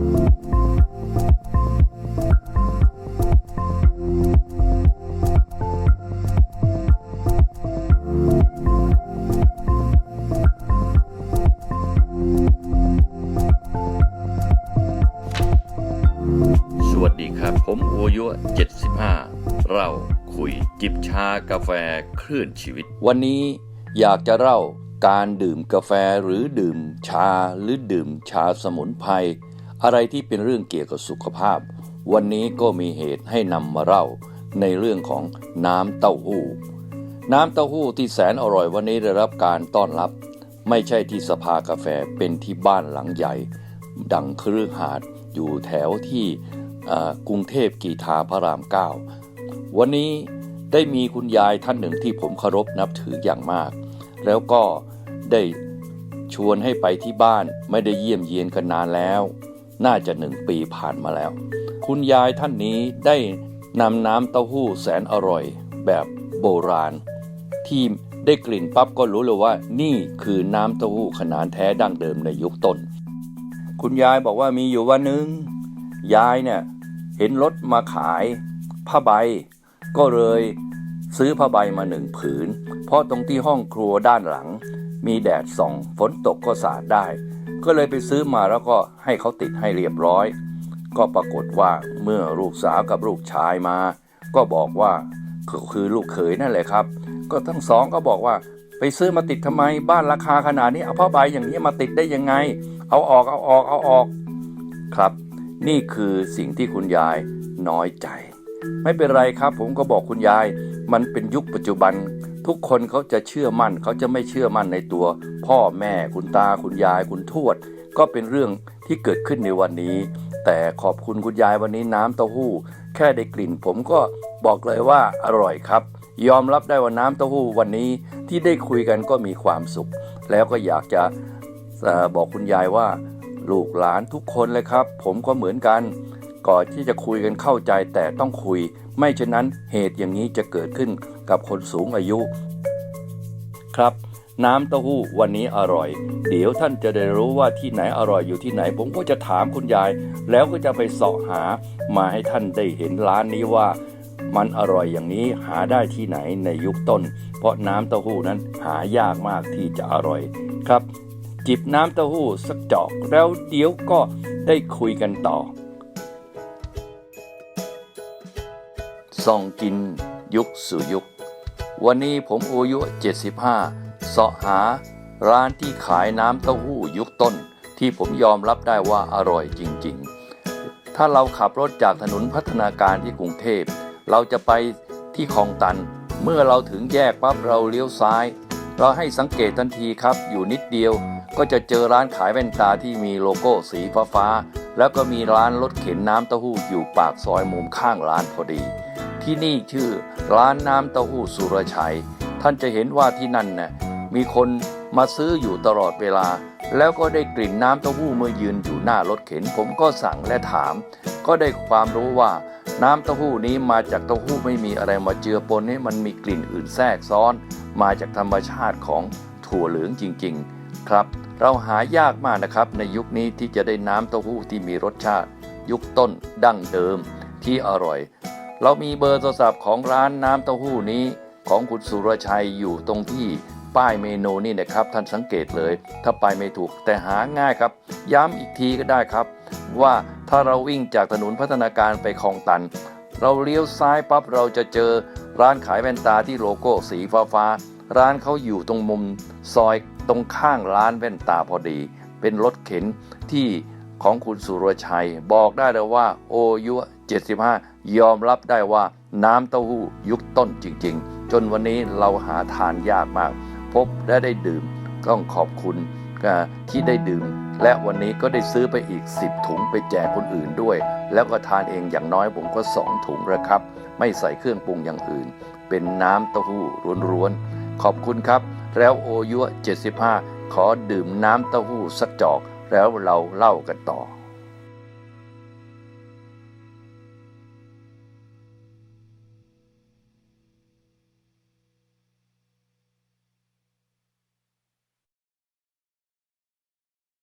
สวัสดีครับ ผมโอยุ 75 เราคุยจิบชากาแฟคลื่นชีวิต วันนี้อยากจะเล่าการดื่มกาแฟหรือดื่มชาหรือดื่มชาสมุนไพร อะไรที่เป็นเรื่องเกี่ยวกับสุขภาพ วันนี้ก็มีเหตุให้นำมาเล่าในเรื่องของน้ำเต้าหู้ น้ำเต้าหู้ที่แสนอร่อยวันนี้ได้รับการต้อนรับ ไม่ใช่ที่สภากาแฟเป็นที่บ้านหลังใหญ่ ดังคฤหาสน์อยู่แถวที่กรุงเทพกีทาพระรามเก้าวันนี้ได้มีคุณยายท่านหนึ่งที่ผมเคารพนับถืออย่างมาก แล้วก็ได้ชวนให้ไปที่บ้านไม่ได้เยี่ยมเยียนกันนานแล้ว น่าจะหนึ่งปีผ่านมาแล้ว คุณยายท่านนี้ได้นำน้ำเต้าหู้แสนอร่อยแบบโบราณ ที่ได้กลิ่นปั๊บก็รู้เลยว่า นี่คือน้ำเต้าหู้ขนาดแท้ดั้งเดิมในยุคต้น คุณยายบอกว่ามีอยู่วันหนึ่งยายเนี่ยเห็นรถมาขายผ้าใบ ก็เลยซื้อผ้าใบมาหนึ่งผืน เพราะตรงที่ห้องครัวด้านหลัง มีแดดส่อง ฝนตกก็สาดได้ ก็เลยไปซื้อมาแล้วก็ให้เขาติดให้เรียบร้อย ก็ปรากฏว่าเมื่อลูกสาวกับลูกชายมา ก็บอกว่าคือคือลูกเขยนั่นแหละครับ ก็ทั้งสองก็บอกว่าไปซื้อมาติดทำไมบ้านราคาขนาดนี้เอาผ้าใบอย่างนี้มาติดได้ยังไง เอาออกเอาออกเอาออกครับ นี่คือสิ่งที่คุณยายน้อยใจ ไม่เป็นไรครับ ผมก็บอกคุณยาย มันเป็นยุคปัจจุบัน ทุกคนเขาจะเชื่อมั่นเขาจะไม่เชื่อมั่นในตัว พ่อแม่คุณตาคุณยายคุณทวด ก็เป็นเรื่องที่เกิดขึ้นในวันนี้ แต่ขอบคุณคุณยายวันนี้น้ำเต้าหู้ แค่ได้กลิ่นผมก็บอกเลยว่าอร่อยครับ ยอมรับได้ว่าน้ำเต้าหู้วันนี้ที่ได้คุยกันก็มีความสุข แล้วก็อยากจะบอกคุณยายว่า ลูกหลานทุกคนเลยครับ ผมก็เหมือนกัน ก่อนที่จะคุยกันเข้าใจแต่ต้องคุย ไม่เช่นนั้นเหตุอย่างนี้จะเกิดขึ้น กับคนสูงอายุ ครับน้ำเต้าหู้วันนี้อร่อย เดี๋ยวท่านจะได้รู้ว่าที่ไหนอร่อยอยู่ที่ไหน ผมก็จะถามคุณยาย แล้วก็จะไปเสาะหามาให้ท่านได้เห็นร้านนี้ว่า มันอร่อยอย่างนี้หาได้ที่ไหนในยุคต้น เพราะน้ำเต้าหู้นั้นหายากมากที่จะอร่อยครับ จิบน้ำเต้าหู้สักจอกแล้วเดี๋ยวก็ได้คุยกันต่อส่องกินยุคสู่ยุค วันนี้ผมอายุ 75 เสาะหา ร้านที่ขายน้ำเต้าหู้ยุคต้น ที่ผมยอมรับได้ว่าอร่อยจริง ๆ ถ้าเราขับรถจากถนนพัฒนาการที่กรุงเทพ เราจะไปที่คลองตัน เมื่อเราถึงแยกปั๊บเราเลี้ยวซ้าย เราให้สังเกตทันทีครับ อยู่นิดเดียว ก็จะเจอร้านขายแว่นตาที่มีโลโก้สีฟ้าๆแล้วก็มีร้านรถเข็นน้ำเต้าหู้อยู่ปากซอยมุมข้างร้านพอดี ที่นี่ชื่อร้านน้ำเต้าหู้สุรชัย ท่านจะเห็นว่าที่นั่นน่ะมีคนมาซื้ออยู่ตลอดเวลา แล้วก็ได้กลิ่นน้ำเต้าหู้เมื่อยืนอยู่หน้ารถเข็น ผมก็สั่งและถาม ก็ได้ความรู้ว่าน้ำเต้าหู้นี้มาจากเต้าหู้ไม่มีอะไรมาเจือปนนี่มันมีกลิ่นอื่นแทรกซ้อน มาจากธรรมชาติของถั่วเหลืองจริง ๆ ครับ เราหายากมากนะครับ ในยุคนี้ที่จะได้น้ำเต้าหู้ที่มีรสชาติ ยุคต้นดั้งเดิมที่อร่อย เรามีเบอร์โทรศัพท์ของร้านน้ำเต้าหู้นี้ ของคุณสุรชัยอยู่ตรงที่ป้ายเมนูนี่นะครับ ท่านสังเกตเลย ถ้าไปไม่ถูกแต่หาง่ายครับ ย้ำอีกทีก็ได้ครับ ว่าถ้าเราวิ่งจากถนนพัฒนาการไปคลองตัน เราเลี้ยวซ้ายปั๊บเราจะเจอร้านขายแว่นตาที่โลโก้สีฟ้าฟ้าร้านเขาอยู่ตรงมุมซอยตรงข้างร้านแว่นตาพอดี เป็นรถเข็นที่ของคุณสุรชัย บอกได้เลยว่าโอยุ75 ยอมรับได้ว่าน้ำเต้าหู้ยุคต้นจริง ๆ จนวันนี้เราหาทานยากมาก พบและได้ดื่มต้องขอบคุณที่ได้ดื่ม และวันนี้ก็ได้ซื้อไปอีก 10 ถุงไปแจกคนอื่นด้วย แล้วก็ทานเองอย่างน้อยผมก็ 2 ถุงแล้วครับ ไม่ใส่เครื่องปรุงอย่างอื่น เป็นน้ำเต้าหู้ร้วนๆขอบคุณครับ แล้วโอยุ75 ขอดื่มน้ำเต้าหู้สักจอก แล้วเราเล่ากันต่อ